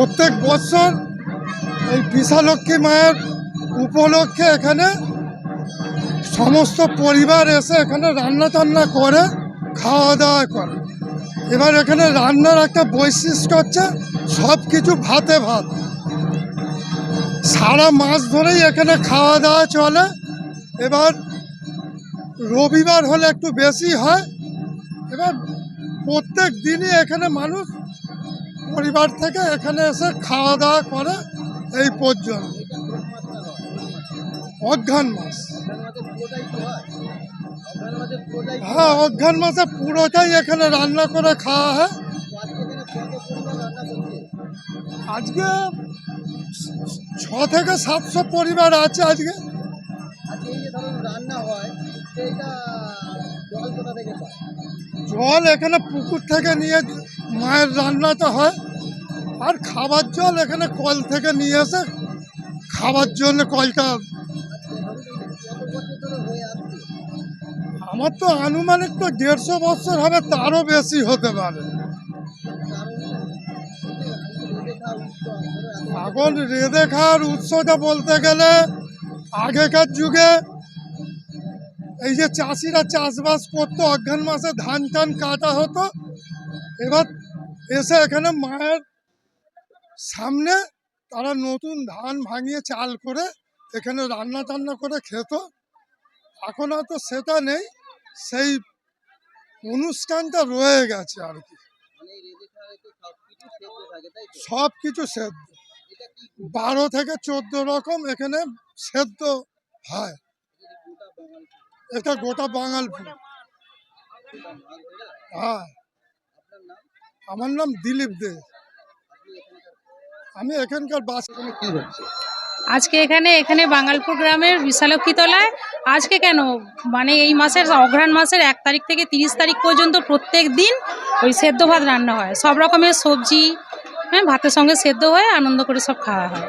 প্রত্যেক বছর এই বিশালক্ষী মায়ের উপলক্ষে এখানে সমস্ত পরিবার এসে এখানে রান্না টান্না করে, খাওয়া দাওয়া করে। এবার এখানে রান্নার একটা বৈশিষ্ট্য হচ্ছে সব কিছু ভাতে ভাত। সারা মাস ধরেই এখানে খাওয়া দাওয়া চলে। এবার রবিবার হলে একটু বেশি হয়। এবার প্রত্যেক দিনই এখানে মানুষ পরিবার থেকে এখানে এসে খাওয়া দাওয়া করে এই পর্যন্ত। অজ্ঞান মাস। হ্যাঁ অজ্ঞান মাসে পুরোটাই এখানে রান্না করে খাওয়া হয়। আজকে ছ থেকে সাতশো পরিবার আছে আজকে। জল এখানে পুকুর থেকে নিয়ে মায়ের রান্নাটা হয়। আর খাবার জল এখানে কল থেকে নিয়ে এসে খাবার জন্য কলটা আমার তো আনুমানিক তো দেড়শো বছর হবে, তারও বেশি হতে পারে। এখন রেঁধে খাওয়ার উৎসটা বলতে গেলে আগেকার যুগে এই যে চাষিরা চাষবাস করতো অজ্ঞান মাসে ধান টান কাটা হতো, এবার এসে এখানে মায়ের সামনে তারা নতুন ধান ভাঙিয়ে চাল করে এখানে রান্না টান্না করে খেত। এখন হয়তো সেটা নেই, সেই অনুষ্ঠানটা রয়ে গেছে আর কি। সব কিছু সেদ্ধ। বারো থেকে চোদ্দ রকম এখানে সেদ্ধ হয়। এটা গোটা বাঙালপুর হ্যাঁ। আমার নাম দিলীপ দে। আমি এখানকার বাস কি হচ্ছে? আজকে এখানে এখানে বাঙালপুর গ্রামের বিশালক্ষী তলায় আজকে কেন? মানে এই মাসের অঘ্রাণ মাসের এক তারিখ থেকে তিরিশ তারিখ পর্যন্ত প্রত্যেক দিন ওই সেদ্ধ ভাত রান্না হয়। সব রকমের সবজি হ্যাঁ ভাতের সঙ্গে সেদ্ধ হয়ে আনন্দ করে সব খাওয়া হয়।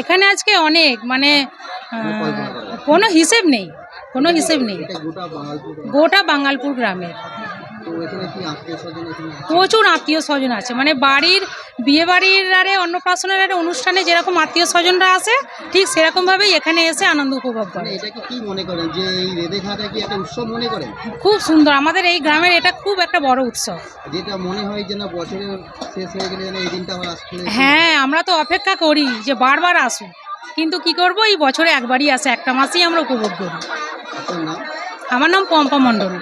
এখানে আজকে অনেক মানে কোনো হিসেব নেই। কোনো হিসেব নেই। গোটা বাঙালপুর গ্রামের? প্রচুর আত্মীয় স্বজন আছে। মানে বাড়ির বিয়ে বাড়ির আরে অন্নপ্রাশনের আরে অনুষ্ঠানে যেরকম আত্মীয় স্বজনরা আসে ঠিক সেরকমভাবেই এখানে এসে আনন্দ উপভোগ করে। মনে খুব সুন্দর। আমাদের এই গ্রামের এটা খুব একটা বড় উৎসব। যেটা মনে হয় যে না বছরের শেষ হয়ে গেলে এই দিনটা হ্যাঁ আমরা তো অপেক্ষা করি যে বারবার আসুক। কিন্তু কি করব? এই বছরে একবারই আসে একটা মাসেই আমরা উপভোগ করি। আমার নাম পম্পা মণ্ডল।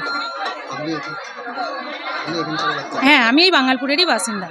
হ্যাঁ আমি এই বাঙালপুরেরই বাসিন্দা।